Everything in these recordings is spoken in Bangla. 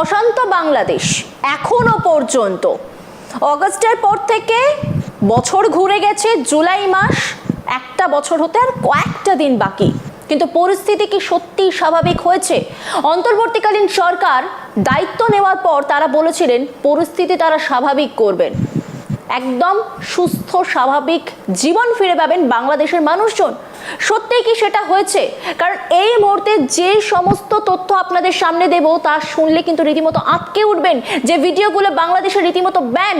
অশান্ত বাংলাদেশ, এখনও পর্যন্ত। অগস্টের পর থেকে বছর ঘুরে গেছে, জুলাই মাস, একটা বছর হতে আর কয়েকটা দিন বাকি। কিন্তু পরিস্থিতি কি সত্যি স্বাভাবিক হয়েছে? অন্তর্বর্তীকালীন সরকার দায়িত্ব নেওয়ার পর তারা বলেছিলেন, পরিস্থিতি তারা স্বাভাবিক করবেন। একদম সুস্থ, স্বাভাবিক জীবন ফিরে পাবেন বাংলাদেশের মানুষজন। সত্যি কি সেটা হয়েছে? কারণ এই মুহূর্তে যে সমস্ত তথ্য আপনাদের সামনে দেব, তা শুনলে কিন্তু রীতিমতো আটকে উঠবেন যে ভিডিওগুলো বাংলাদেশের রীতিমতো ব্যান।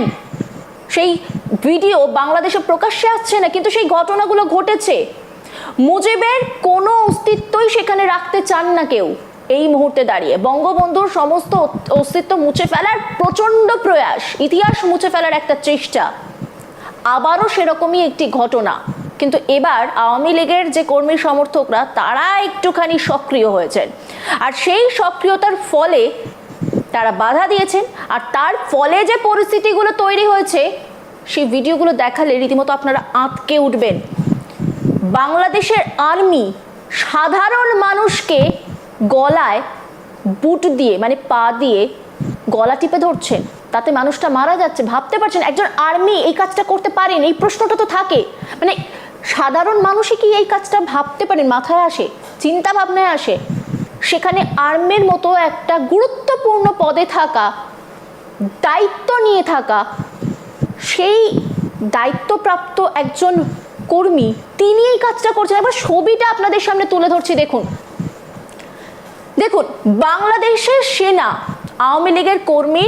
সেই ভিডিও বাংলাদেশে প্রকাশ্যে আসছে না, কিন্তু সেই ঘটনাগুলো ঘটেছে। মুজিবের কোনো অস্তিত্বই সেখানে রাখতে চান না কেউ এই মুহূর্তে দাঁড়িয়ে। বঙ্গবন্ধুর সমস্ত অস্তিত্ব মুছে ফেলার প্রচণ্ড প্রয়াস, ইতিহাস মুছে ফেলার একটা চেষ্টা। আবারও সেরকমই একটি ঘটনা। কিন্তু এবার আওয়ামী লীগের যে কর্মী সমর্থকরা, তারা একটুখানি সক্রিয় হয়েছেন। আর সেই সক্রিয়তার ফলে তারা বাধা দিয়েছেন। আর তার ফলে যে পরিস্থিতিগুলো তৈরি হয়েছে, সেই ভিডিওগুলো দেখালে রীতিমতো আপনারা আঁতকে উঠবেন। বাংলাদেশের আর্মি সাধারণ মানুষকে গলায় বুট দিয়ে মানে পা দিয়ে গলা টিপে ধরছেন। তাতে মানুষটা মারা যাচ্ছে, ভাবতে পারছেন একজন আর্মি এই কাজটা করতে পারেন, এই প্রশ্নটা তো থাকে। মানে সাধারণ মানুষই কি এই কাজটা ভাবতে পারেন? মাথায় আসে, চিন্তা ভাবনায় আসে। সেখানে আর্মের মতো একটা গুরুত্বপূর্ণ পদে থাকা, দায়িত্ব নিয়ে থাকা, সেই দায়িত্বপ্রাপ্ত একজন কর্মী, তিনি এই কাজটা করছেন। একবার ছবিটা আপনাদের সামনে তুলে ধরছি, দেখুন। দেখুন, বাংলাদেশের সেনা আওয়ামী লীগের কর্মী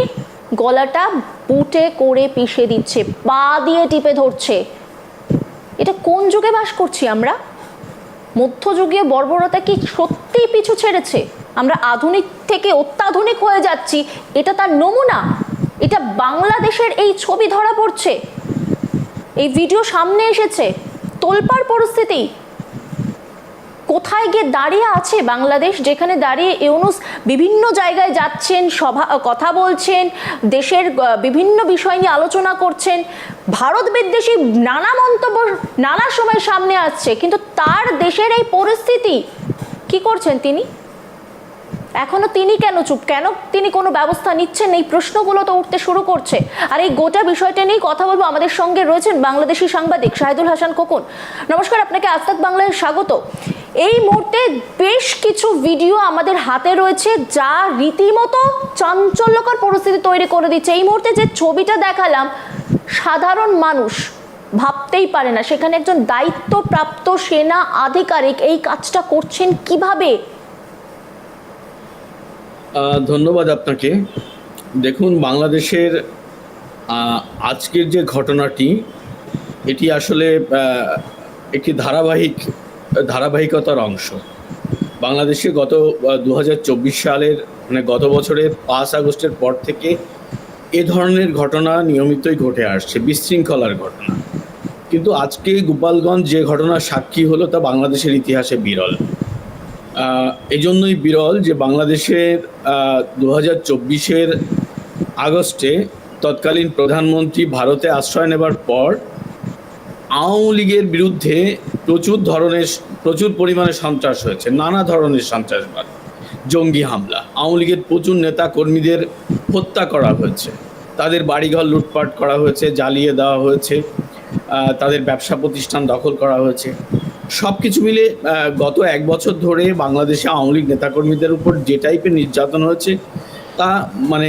গলাটা বুটে করে পিষে দিচ্ছে, পা দিয়ে টিপে ধরছে। এটা কোন যুগে বাস করছি আমরা? মধ্যযুগীয় বর্বরতা কি সত্যিই পিছু ছেড়েছে? আমরা আধুনিক থেকে অত্যাধুনিক হয়ে যাচ্ছি, এটা তার নমুনা? এটা বাংলাদেশের এই ছবি ধরা পড়ছে। এই ভিডিও সামনে এসেছে। তোলপাড় পরিস্থিতি কোথায় গিয়ে দাঁড়িয়ে আছে বাংলাদেশ? যেখানে দাঁড়িয়ে ইউনুস বিভিন্ন জায়গায় যাচ্ছেন, সভা কথা বলছেন, দেশের বিভিন্ন বিষয় নিয়ে আলোচনা করছেন। ভারত বিদ্বেষী নানা মন্তব্য নানা সময় সামনে আসছে, কিন্তু তার দেশের এই পরিস্থিতি কি করছেন তিনি? এখনও তিনি কেন চুপ? কেন তিনি কোনো ব্যবস্থা নিচ্ছেন? এই প্রশ্নগুলো তো উঠতে শুরু করছে। আর এই গোটা বিষয়টা নিয়ে কথা বলব। আমাদের সঙ্গে রয়েছেন বাংলাদেশি সাংবাদিক শাহিদুল হাসান খোকন। নমস্কার, আপনাকে আস্তাক বাংলায় স্বাগত। এই মুহূর্তে বেশ কিছু ভিডিও আমাদের হাতে রয়েছে যা রীতিমতো চাঞ্চল্যকর পরিস্থিতি তৈরি করে দিচ্ছে। এই মুহূর্তে যে ছবিটা দেখালাম, সাধারণ মানুষ ভাবতেই পারে না, সেখানে একজন দায়িত্বপ্রাপ্ত সেনা আধিকারিক এই কাজটা করছেন কীভাবে? ধন্যবাদ আপনাকে। দেখুন, বাংলাদেশের আজকের যে ঘটনাটি, এটি আসলে একটি ধারাবাহিক ধারাবাহিকতার অংশ। বাংলাদেশে গত দু হাজার চব্বিশ সালের মানে গত বছরের পাঁচ আগস্টের পর থেকে এ ধরনের ঘটনা নিয়মিতই ঘটে আসছে, বিশৃঙ্খলার ঘটনা। কিন্তু আজকে গোপালগঞ্জ যে ঘটনার সাক্ষী হলো তা বাংলাদেশের ইতিহাসে বিরল। এজন্যই বিরল যে বাংলাদেশের দু হাজার চব্বিশের আগস্টে তৎকালীন প্রধানমন্ত্রী ভারতে আশ্রয় নেবার পর আওয়ামী লীগের বিরুদ্ধে প্রচুর ধরনের, প্রচুর পরিমাণে সন্ত্রাস হয়েছে, নানা ধরনের সন্ত্রাসবাদ, জঙ্গি হামলা, আওয়ামী লীগের প্রচুর নেতা কর্মীদের হত্যা করা হয়েছে, তাদের বাড়িঘর লুটপাট করা হয়েছে, জ্বালিয়ে দেওয়া হয়েছে তাদের ব্যবসা প্রতিষ্ঠান দখল করা হয়েছে। সব কিছু মিলে গত এক বছর ধরে বাংলাদেশে আওয়ামী লীগ নেতাকর্মীদের উপর যে টাইপের নির্যাতন হয়েছে, তা মানে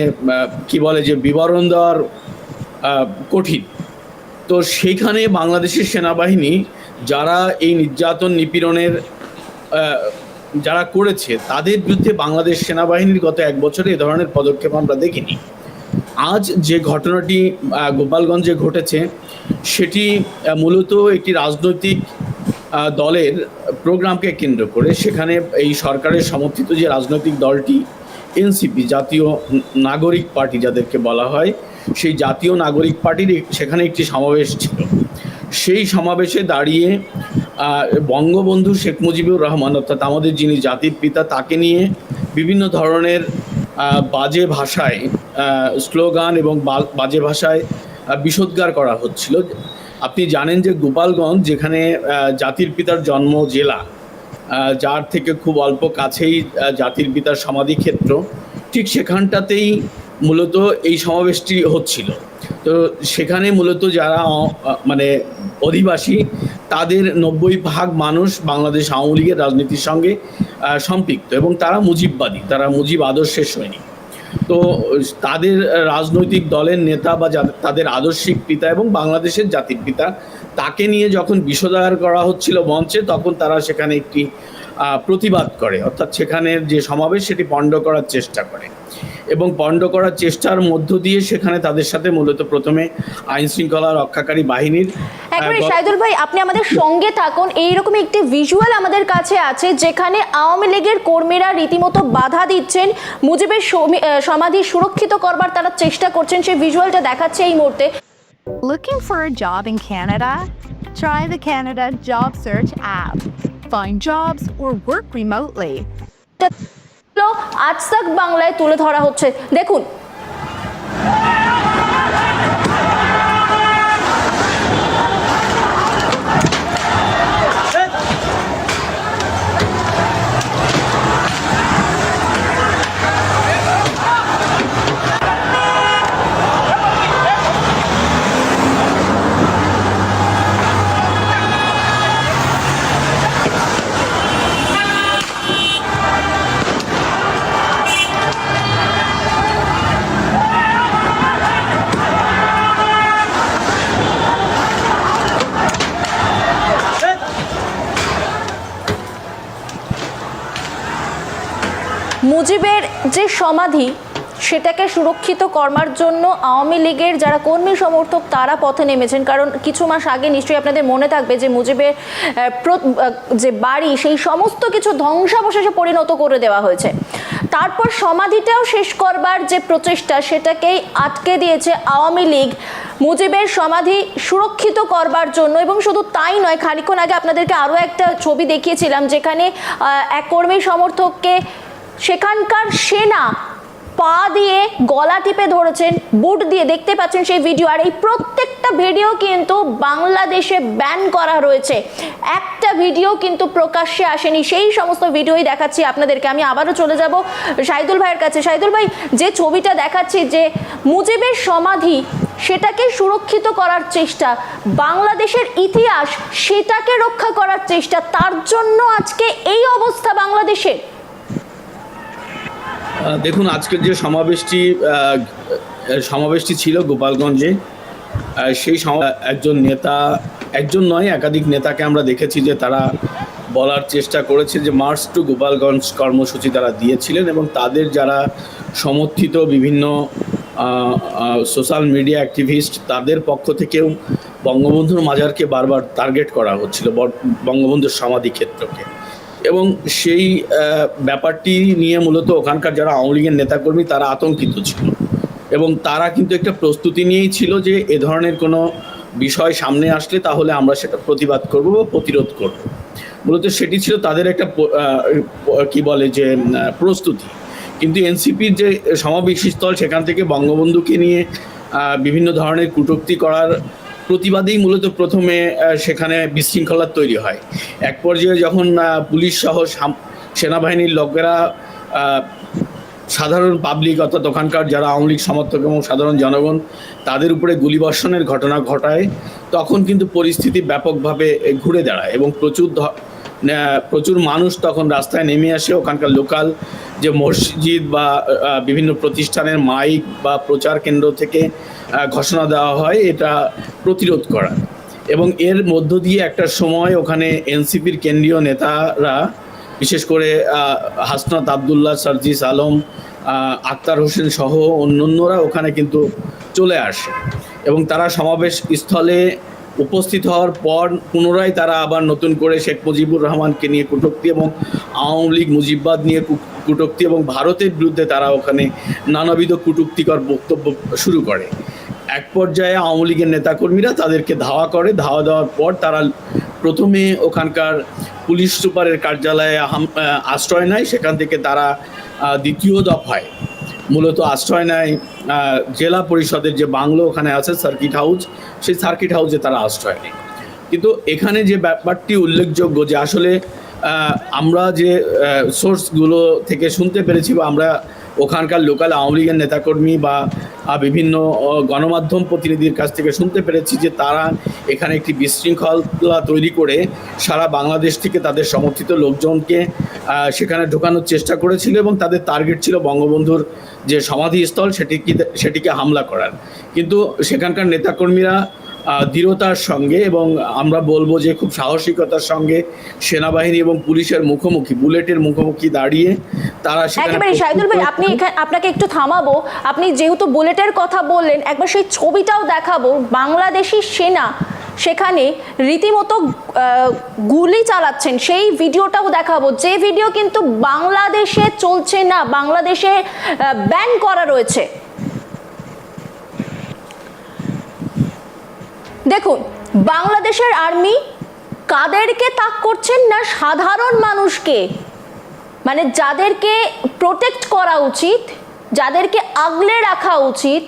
কি বলে যে বিবরণ দেওয়ার কঠিন। তো সেইখানে বাংলাদেশের সেনাবাহিনী যারা এই নির্যাতন নিপীড়নের যারা করেছে, তাদের বিরুদ্ধে বাংলাদেশ সেনাবাহিনীর গত এক বছরে এ ধরনের পদক্ষেপ আমরা দেখিনি। আজ যে ঘটনাটি গোপালগঞ্জে ঘটেছে, সেটি মূলত একটি রাজনৈতিক দলের প্রোগ্রামকে কেন্দ্র করে সেখানে এই সরকারের সমর্থিত যে রাজনৈতিক দলটি, এনসিপি, জাতীয় নাগরিক পার্টি যাদেরকে বলা হয়, সেই জাতীয় নাগরিক পার্টির সেখানে একটি সমাবেশ ছিল। সেই সমাবেশে দাঁড়িয়ে বঙ্গবন্ধু শেখ মুজিবুর রহমান, অর্থাৎ আমাদের যিনি জাতির পিতা, তাকে নিয়ে বিভিন্ন ধরনের বাজে ভাষায় স্লোগান এবং বাজে ভাষায় বিষোদ্গার করা হচ্ছিল। আপনি জানেন যে গোপালগঞ্জ, যেখানে জাতির পিতার জন্ম জেলা যার থেকে খুব অল্প কাছেই জাতির পিতার সমাধিক্ষেত্র, ঠিক সেখানটাতেই মূলত এই সমাবেশটি হচ্ছিল। তো সেখানে মূলত যারা মানে অধিবাসী, তাদের নব্বই ভাগ মানুষ বাংলাদেশ আওয়ামী লীগের রাজনীতির সঙ্গে সম্পৃক্ত এবং তারা মুজিববাদী, তারা মুজিব আদর্শের সৈনিক। তো তাদের রাজনৈতিক দলের নেতা বা তাদের আদর্শিক পিতা এবং বাংলাদেশের জাতির পিতা, তাকে নিয়ে যখন বিষোদাগার করা হচ্ছিল মঞ্চে, তখন তারা সেখানে একটি প্রতিবাদ করে। অর্থাৎ সেখানের যে সমাবেশ, সেটি পণ্ড করার চেষ্টা করে। এবং পণ্ড করার চেষ্টার মধ্য দিয়ে সেখানে তাদের সাথে মূলত প্রথমে আইন শৃঙ্খলা রক্ষাকারী বাহিনীর একবারে শাহিদুল ভাই আপনি আমাদের সঙ্গে থাকুন এইরকম একটি ভিজুয়াল আমাদের কাছে আছে যেখানে আওয়ামী লীগের কর্মীরা রীতিমতো বাধা দিচ্ছেন মুজিবের আহ, সমাধি সুরক্ষিত করবার তারা চেষ্টা করছেন সেই ভিজুয়ালটা দেখাচ্ছে এই মুহূর্তে Looking for a job in Canada? Try the Canada Job Search app. Find jobs or work remotely. আজ বাংলায় তুলে ধরা হচ্ছে। দেখুন যে সমাধি সেটাকে সুরক্ষিত করবার জন্য আওয়ামী লীগের যারা কর্মী সমর্থক, তারা পথে নেমেছেন। কারণ কিছু মাস আগে নিশ্চয়ই আপনাদের মনে থাকবে যে মুজিবের যে বাড়ি, সেই সমস্ত কিছু ধ্বংসাবশেষে পরিণত করে দেওয়া হয়েছে। তারপর সমাধিটাও শেষ করবার যে প্রচেষ্টা সেটাকেই আটকে দিয়েছে আওয়ামী লীগ। মুজিবের সমাধি সুরক্ষিত করবার জন্য, এবং শুধু তাই নয়, খানিকক্ষণ আগে আপনাদেরকে আরও একটা ছবি দেখিয়েছিলাম, যেখানে এক কর্মী সমর্থককে সেখানকার সেনা পা দিয়ে গলা টিপে ধরেছেন, বুট দিয়ে দেখতে পাচ্ছেন সেই ভিডিও। আর এই প্রত্যেকটা ভিডিও কিন্তু বাংলাদেশে ব্যান করা রয়েছে। একটা ভিডিও কিন্তু প্রকাশ্যে আসেনি। সেই সমস্ত ভিডিওই দেখাচ্ছি আপনাদেরকে। আমি আবারও চলে যাব সাইদুল ভাইয়ের কাছে। সাইদুল ভাই, যে ছবিটা দেখাচ্ছি যে মুজিবের সমাধি, সেটাকে সুরক্ষিত করার চেষ্টা, বাংলাদেশের ইতিহাস, সেটাকে রক্ষা করার চেষ্টা, তার জন্য আজকে এই অবস্থা বাংলাদেশের। দেখুন, আজকের যে সমাবেশটি সমাবেশটি ছিল গোপালগঞ্জে সেই সমা- একজন নেতা, একজন নয়, একাধিক নেতাকে আমরা দেখেছি যে তারা বলার চেষ্টা করেছে যে মার্চ টু গোপালগঞ্জ কর্মসূচি তারা দিয়েছিলেন এবং তাদের যারা সমর্থিত বিভিন্ন সোশ্যাল মিডিয়া অ্যাক্টিভিস্ট, তাদের পক্ষ থেকেও বঙ্গবন্ধুর মাজারকে বারবার টার্গেট করা হচ্ছিল বঙ্গবন্ধুর সমাধি ক্ষেত্রকে। এবং সেই ব্যাপারটি নিয়ে মূলত ওখানকার যারা আওয়ামী লীগের নেতাকর্মী তারা আতঙ্কিত ছিল। এবং তারা কিন্তু একটা প্রস্তুতি নিয়েই ছিল যে এ ধরনের কোনো বিষয় সামনে আসলে তাহলে আমরা সেটা প্রতিবাদ করব বা প্রতিরোধ করব। মূলত সেটি ছিল তাদের একটা কি বলে যে প্রস্তুতি। কিন্তু এনসিপির যে সমাবেশী স্থল সেখান থেকে বঙ্গবন্ধুকে নিয়ে বিভিন্ন ধরনের কটূক্তি করার প্রতিবাদেই মূলত প্রথমে সেখানে বিশৃঙ্খলা তৈরি হয়। এক পর্যায়ে যখন পুলিশ সহ সেনাবাহিনীর লোকেরা সাধারণ পাবলিক অর্থাৎ ওখানকার যারা আওয়ামী লীগ সমর্থক এবং সাধারণ জনগণ, তাদের উপরে গুলিবর্ষণের ঘটনা ঘটায়, তখন কিন্তু পরিস্থিতি ব্যাপকভাবে ঘুরে দাঁড়ায় এবং প্রচুর প্রচুর মানুষ তখন রাস্তায় নেমে আসে। ওখানকার লোকাল যে মসজিদ বা বিভিন্ন প্রতিষ্ঠানের মাইক বা প্রচার কেন্দ্র থেকে ঘোষণা দেওয়া হয় এটা প্রতিরোধ করার এবং এর মধ্য দিয়ে একটা সময় ওখানে এনসিপির কেন্দ্রীয় নেতারা, বিশেষ করে হাসনাত আবদুল্লাহ, সার্জিস আলম আক্তার হোসেন সহ অন্যান্যরা ওখানে কিন্তু চলে আসে। এবং তারা সমাবেশ স্থলে উপস্থিত হওয়ার পর পুনরায় তারা আবার নতুন করে শেখ মুজিবুর রহমানকে নিয়ে কটূক্তি এবং আওয়ামী লীগ মুজিববাদ নিয়ে কটূক্তি এবং ভারতের বিরুদ্ধে তারা ওখানে নানাবিধ কটূক্তিকর বক্তব্য শুরু করে। এক পর্যায়ে আওয়ামী লীগের নেতাকর্মীরা তাদেরকে ধাওয়া করে। ধাওয়া দেওয়ার পর তারা প্রথমে ওখানকার পুলিশ সুপারের কার্যালয়ে আশ্রয় নেয়। সেখান থেকে তারা দ্বিতীয় দফায় মূলত আশ্রয় নেয়। জেলা পরিষদের যে বাংলো ওখানে আছে সার্কিট হাউস সেই সার্কিট হাউসে তারা আশ্রয় নেয়। কিন্তু এখানে যে ব্যাপারটি উল্লেখযোগ্য যে আসলে আমরা যে সোর্সগুলো থেকে শুনতে পেরেছি বা আমরা ওখানকার লোকাল আওয়ামী লীগের নেতাকর্মী বা বিভিন্ন গণমাধ্যম প্রতিনিধির কাছ থেকে শুনতে পেরেছি যে তারা এখানে একটি বিশৃঙ্খলা তৈরি করে সারা বাংলাদেশ থেকে তাদের সমর্থিত লোকজনকে সেখানে ঢোকানোর চেষ্টা করেছিল এবং তাদের টার্গেট ছিল বঙ্গবন্ধুর যে সমাধিস্থল সেটিকে সেটিকে হামলা করার। কিন্তু সেখানকার নেতাকর্মীরা দৃঢ়তার সঙ্গে এবং আমরা বলব যে খুব সাহসিকতার সঙ্গে সেনাবাহিনী এবং পুলিশের মুখোমুখি বুলেটের মুখোমুখি দাঁড়িয়ে তারা একেবারে শাহিদুল ভাই আপনি এখানে আপনাকে একটু থামাবো। আপনি যেহেতু বুলেটের কথা বললেন একবার সেই ছবিটাও দেখাবো। বাংলাদেশি সেনা সেখানে রীতিমতো গুলি চালাচ্ছেন। সেই ভিডিওটাও দেখাবো। যে ভিডিও কিন্তু বাংলাদেশে চলছে না বাংলাদেশে ব্যান করা রয়েছে। দেখুন, বাংলাদেশের আর্মি কাদেরকে তাক করছেন না সাধারণ মানুষকে? মানে যাদেরকে প্রোটেক্ট করা উচিত, যাদেরকে আগলে রাখা উচিত,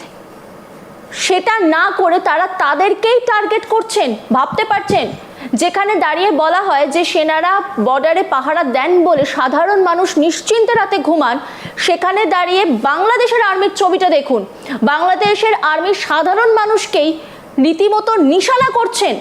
সেটা না করে তারা তাদেরকেই টার্গেট করছেন। ভাবতে পারছেন? যেখানে দাঁড়িয়ে বলা হয় যে সেনারা বর্ডারে পাহারা দেন বলে সাধারণ মানুষ নিশ্চিন্তে রাতে ঘুমান, সেখানে দাঁড়িয়ে বাংলাদেশের আর্মির ছবিটা দেখুন। বাংলাদেশের আর্মি সাধারণ মানুষকেই রীতিমতো নিশানা করছেন।